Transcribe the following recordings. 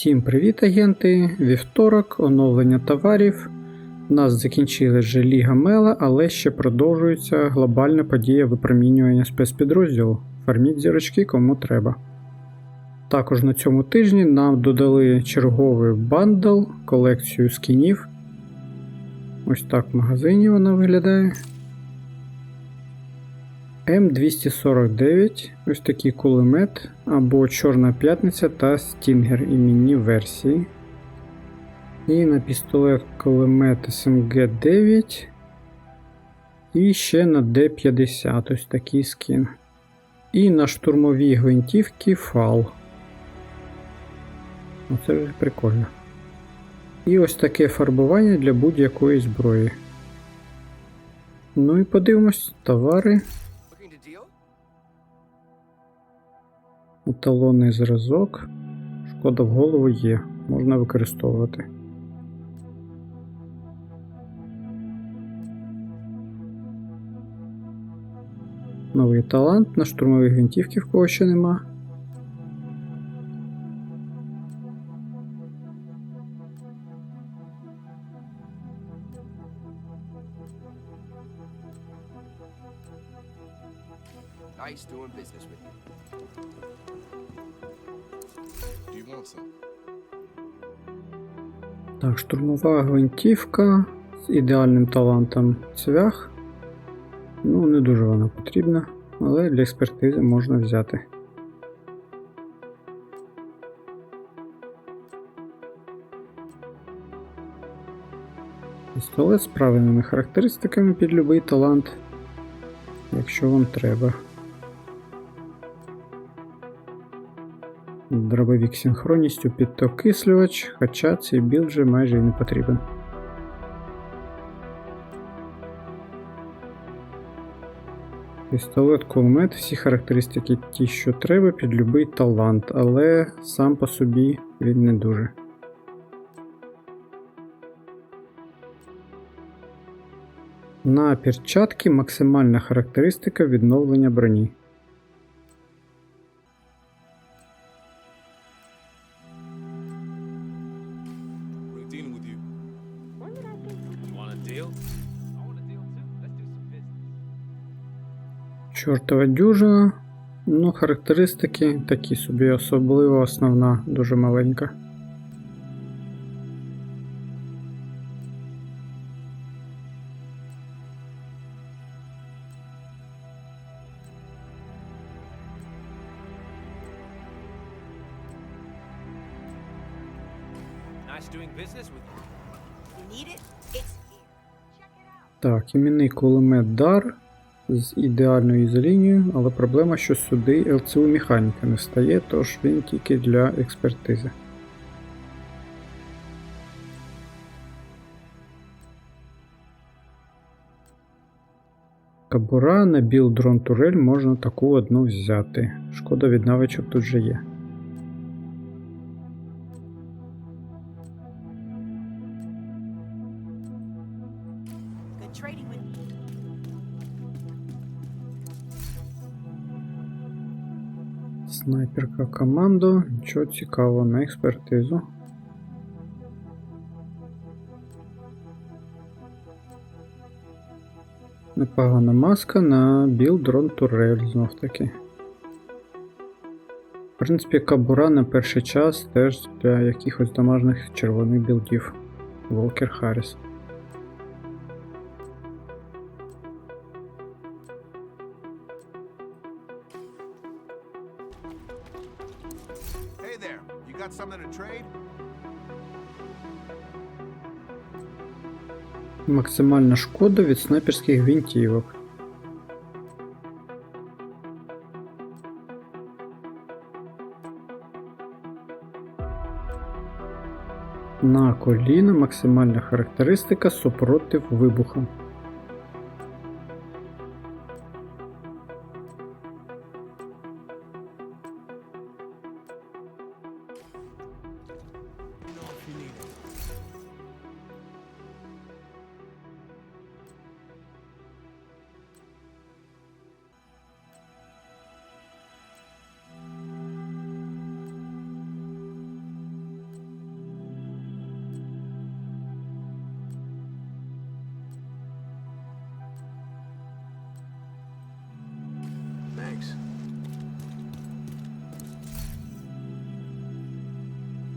Всім привіт, агенти! Вівторок, оновлення товарів. У нас закінчилась вже Ліга Мела, але ще продовжується глобальна подія випромінювання спецпідрозділу. Фарміть зірочки кому треба. Також на цьому тижні нам додали черговий бандл, колекцію скінів. Ось так в магазині вона виглядає. М249, ось такий кулемет, або Чорна П'ятниця та Стінгер іменні версії. І на пістолет кулемет СМГ 9. І ще на Д50 ось такий скін. І на штурмові гвинтівки фал. Оце вже прикольно. І ось таке фарбування для будь-якої зброї. Ну і подивимось, товари. Еталонний зразок. Шкода в голову є, можна використовувати. Новий талант на штурмові гвинтівки, в кого ще нема. Так, штурмова гвинтівка з ідеальним талантом цвях. Ну, не дуже вона потрібна, але для експертизи можна взяти. Пістолет з правильними характеристиками під будь-який талант, якщо вам треба. Дробовік синхронністю підтокислювач, хоча цей білд вже майже і не потрібен. Пістолет кулемет, всі характеристики ті, що треба під будь-який талант, але сам по собі він не дуже. На перчатки максимальна характеристика відновлення броні. Чортова дюжина. Ну, характеристики такі собі, особливо основна, дуже маленька. Nice doing business with you. You need it? It's Так, іменний кулемет Дар з ідеальною ізолінією, але проблема, що сюди ЛЦУ механіка не встає, тож він тільки для експертизи. Кабура на білд дрон турель можна таку одну взяти. Шкода від навичок тут же є. Good trading with Снайперка командо, нічого цікавого на експертизу. Непогана маска на білд дрон турель знов таки. В принципі, кабура на перший час теж для якихось домашніх червоних білдів. Волкер Харріс. Максимальна шкода від снайперських гвинтівок. На коліна максимальна характеристика супротив вибуху.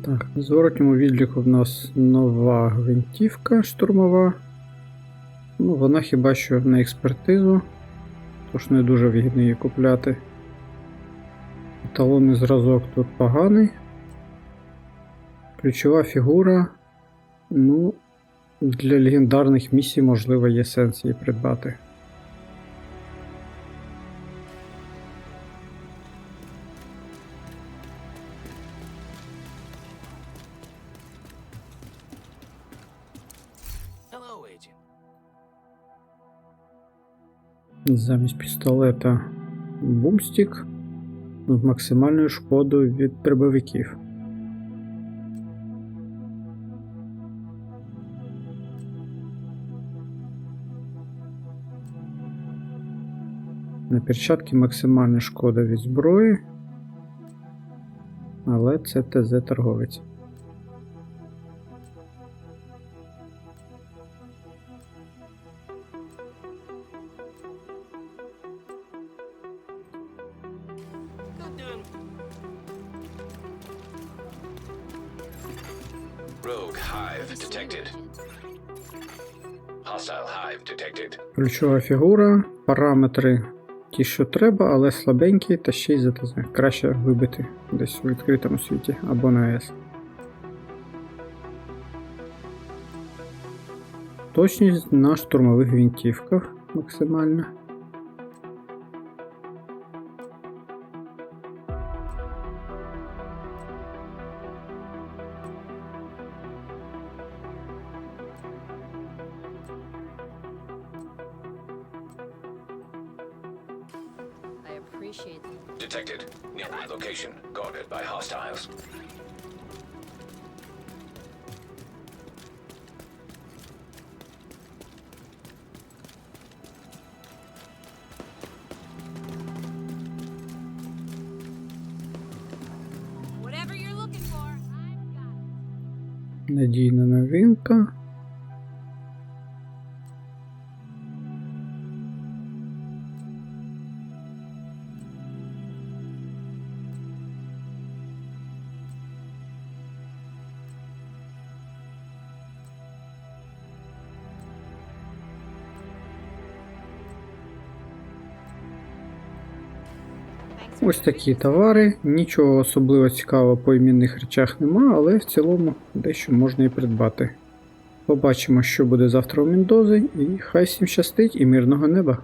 Так, на зворотньому відліку в нас нова гвинтівка штурмова. Ну, вона хіба що на експертизу, тож не дуже вигідно її купляти. Талонний зразок тут поганий. Ключова фігура. Ну, для легендарних місій, можливо, є сенс її придбати. Замість пістолета бумстік з максимальною шкодою від прибовиків. На перчатки максимальна шкода від зброї. Але це ТЗ торговець. Rogue Hive detected. Hostile Hive detected. Ключова фігура, параметри ті, що треба, але слабенькі та ще й ЗТЗ. Краще вибити десь у відкритому світі або на АЕС. Точність на штурмових гвинтівках максимальна. appreciate that. Detected. Nearby location. Guarded by hostiles. Whatever you're looking for, I've got it. Надійна новинка. Ось такі товари. Нічого особливо цікавого по іменних речах нема, але в цілому дещо можна і придбати. Побачимо, що буде завтра у Міндози, і хай всім щастить і мирного неба!